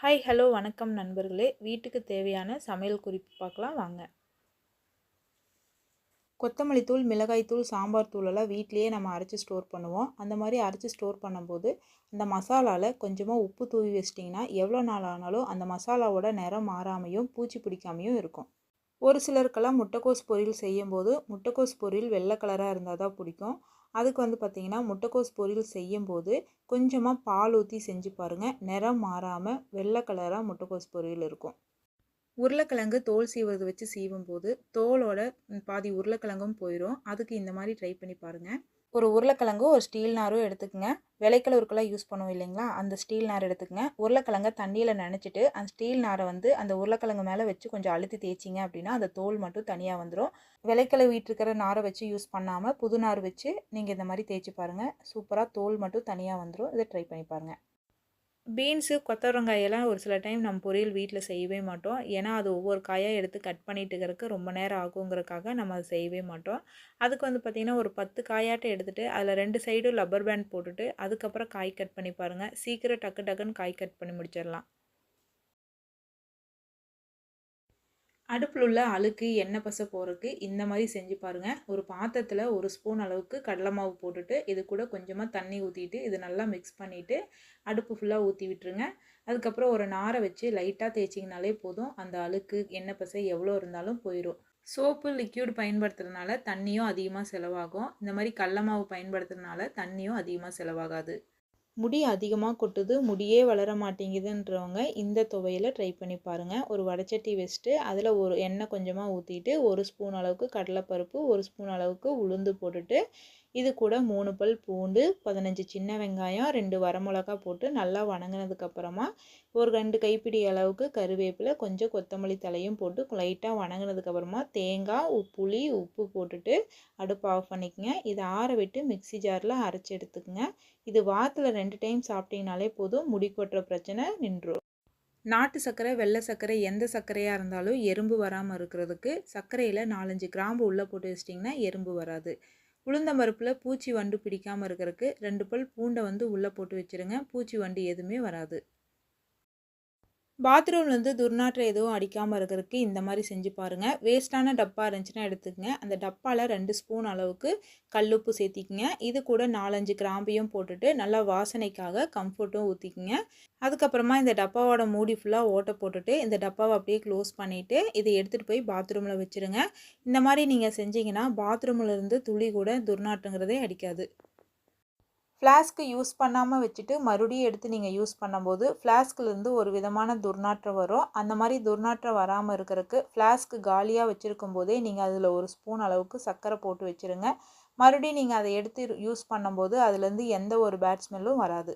Hi hello வணக்கம் நண்பர்களே. வீட்டுக்கு தேவையான சமையல் குறிப்பு பார்க்கலாம் வாங்க. கொத்தமல்லி தூள் மிளகாய் தூள் சாம்பார் தூளெல்லாம் வீட்லேயே நம்ம அரைச்சி ஸ்டோர் பண்ணுவோம். அந்த மாதிரி அரைச்சி ஸ்டோர் பண்ணும்போது அந்த மசாலாவில் கொஞ்சமாக உப்பு தூவி வச்சிட்டிங்கன்னா எவ்வளோ நாள் ஆனாலும் அந்த மசாலாவோட நிறம் மாறாமையும் பூச்சி பிடிக்காமையும் இருக்கும். ஒரு சிலருக்கெல்லாம் முட்டைக்கோஸ் பொரியல் செய்யும்போது முட்டைக்கோஸ் பொரியல் வெள்ளை கலராக இருந்தால் தான் பிடிக்கும். அதுக்கு வந்து பார்த்திங்கன்னா முட்டைக்கோஸ் பொரியல் செய்யும்போது கொஞ்சமாக பால் ஊற்றி செஞ்சு பாருங்கள் நிறம் மாறாமல் வெள்ளை கலராக முட்டைக்கோஸ் பொரியல் இருக்கும். உருளைக்கிழங்கு தோல் சீவுறது வச்சு சீவும் போது தோலோட பாதி உருளைக்கிழங்கும் போயிடும் அதுக்கு இந்த மாதிரி ட்ரை பண்ணி பாருங்கள் ஒரு உருளைக்கிழங்கு ஒரு ஸ்டீல் நாரும் எடுத்துக்கோங்க. விளைக்கலூருக்கெல்லாம் யூஸ் பண்ணுவோம் இல்லைங்களா? அந்த ஸ்டீல் நார் எடுத்துக்கங்க. உருளைக்கிழங்க தண்ணியில் நினச்சிட்டு அந்த ஸ்டீல் நாரை வந்து அந்த உருளைக்கிழங்கு மேலே வச்சு கொஞ்சம் அழுத்தி தேய்ச்சிங்க அப்படின்னா அந்த தோல் மட்டும் தனியாக வந்துடும் விளைக்கல வீட்டிருக்கிற நாரை வச்சு யூஸ் பண்ணாமல் புது நார் வச்சு நீங்கள் இந்த மாதிரி தேய்ச்சி பாருங்கள் சூப்பராக தோல் மட்டும் தனியாக வந்துடும் இதை ட்ரை பண்ணி பாருங்கள் பீன்ஸு கொத்தவரங்காயெல்லாம் ஒரு சில டைம் நம்ம பொரியல் வீட்டில் செய்யவே மாட்டோம். ஏன்னா அது ஒவ்வொரு காயாக எடுத்து கட் பண்ணிட்டு இருக்கிறதுக்கு ரொம்ப நேரம் ஆகுங்கிறதுக்காக நம்ம அதை செய்யவே மாட்டோம். அதுக்கு வந்து பார்த்திங்கன்னா ஒரு பத்து காயாட்டம் எடுத்துகிட்டு அதில் ரெண்டு சைடும் லப்பர் பேண்ட் போட்டுட்டு அதுக்கப்புறம் காய் கட் பண்ணி பாருங்கள் சீக்கிரம் டக்கு டக்குன்னு காய் கட் பண்ணி முடிச்சிடலாம். அடுப்பில் உள்ள அழுக்கு எண்ணெய் பசை போகிறதுக்கு இந்த மாதிரி செஞ்சு பாருங்கள் ஒரு பாத்திரத்தில் ஒரு ஸ்பூன் அளவுக்கு கடலை மாவு போட்டுட்டு இது கூட கொஞ்சமாக தண்ணி ஊற்றிட்டு இது நல்லா மிக்ஸ் பண்ணிவிட்டு அடுப்பு ஃபுல்லாக ஊற்றி விட்டுருங்க. அதுக்கப்புறம் ஒரு நாரை வச்சு லைட்டாக தேய்ச்சிங்கனாலே போதும். அந்த அழுக்கு எண்ணெய் பசை எவ்வளோ இருந்தாலும் போயிடும் சோப்பு லிக்யூட் பயன்படுத்துறதுனால தண்ணியும் அதிகமாக செலவாகும். இந்த மாதிரி கடல மாவு பயன்படுத்துறதுனால தண்ணியும் அதிகமாக செலவாகாது. முடி அதிகமாக கொட்டுது முடியே வளர மாட்டேங்குதுன்றவங்க இந்த துவையில் ட்ரை பண்ணி பாருங்கள் ஒரு வடச்சட்டி வச்சுட்டு அதில் ஒரு எண்ணெய் கொஞ்சமாக ஊற்றிட்டு ஒரு ஸ்பூன் அளவுக்கு கடலைப்பருப்பு ஒரு ஸ்பூன் அளவுக்கு உளுந்து போட்டுட்டு இது கூட மூணு பல் பூண்டு பதினஞ்சு சின்ன வெங்காயம் ரெண்டு வரமிளகா போட்டு நல்லா வணங்கினதுக்கப்புறமா ஒரு ரெண்டு கைப்பிடி அளவுக்கு கருவேப்பிலை கொஞ்சம் கொத்தமல்லி தலையும் போட்டு லைட்டாக வணங்கினதுக்கப்புறமா தேங்காய் புளி உப்பு போட்டுட்டு அடுப்பு ஆஃப் பண்ணிக்கங்க. இதை ஆற விட்டு மிக்சி ஜாரில் அரைச்சி எடுத்துக்கோங்க. இது வாரத்தில் ரெண்டு டைம் சாப்பிட்டீங்கனாலே போதும். முடி கொட்டுற பிரச்சனை நின்றுடும் நாட்டு சர்க்கரை வெள்ளை சர்க்கரை எந்த சர்க்கரையாக இருந்தாலும் எறும்பு வராமல் இருக்கிறதுக்கு சர்க்கரையில் நாலஞ்சு கிராம்பு உள்ளே போட்டு வச்சிட்டிங்கன்னா எறும்பு வராது. உளுந்தம்பருப்பில் பூச்சி வண்டு பிடிக்காமல் இருக்கிறதுக்கு ரெண்டு பல் பூண்டை வந்து உள்ளே போட்டு வச்சுருங்க. பூச்சி வண்டு எதுவுமே வராது. பாத்ரூம்லேருந்து துர்நாற்றம் எதுவும் அடிக்காமல் இருக்கிறதுக்கு இந்த மாதிரி செஞ்சு பாருங்கள் வேஸ்ட்டான டப்பா இருந்துச்சுன்னா எடுத்துக்கங்க. அந்த டப்பாவில் ரெண்டு ஸ்பூன் அளவுக்கு கல்லுப்பு சேர்த்திக்கிங்க. இது கூட நாலஞ்சு கிராம்பையும் போட்டுட்டு நல்லா வாசனைக்காக கம்ஃபர்ட்டும் ஊற்றிக்கிங்க அதுக்கப்புறமா இந்த டப்பாவோட மூடி ஃபுல்லாக ஓட்டை போட்டுட்டு இந்த டப்பாவை அப்படியே க்ளோஸ் பண்ணிவிட்டு இதை எடுத்துகிட்டு போய் பாத்ரூமில் வச்சுருங்க. இந்த மாதிரி நீங்கள் செஞ்சீங்கன்னா பாத்ரூமில் இருந்து துளி கூட துர்நாற்றங்கிறதே அடிக்காது. ஃப்ளாஸ்க்கு யூஸ் பண்ணாமல் வச்சுட்டு மறுபடியும் எடுத்து நீங்கள் யூஸ் பண்ணும்போது ஃப்ளாஸ்க்லேருந்து ஒரு விதமான துர்நாற்றம் வரும். அந்த மாதிரி துர்நாற்றம் வராமல் இருக்கிறதுக்கு ஃப்ளாஸ்க்கு காலியாக வச்சுருக்கும் போதே நீங்கள் அதில் ஒரு ஸ்பூன் அளவுக்கு சர்க்கரை போட்டு வச்சுருங்க. மறுபடியும் நீங்கள் அதை எடுத்து யூஸ் பண்ணும்போது அதுலேருந்து எந்த ஒரு பேட் ஸ்மெல்லும் வராது.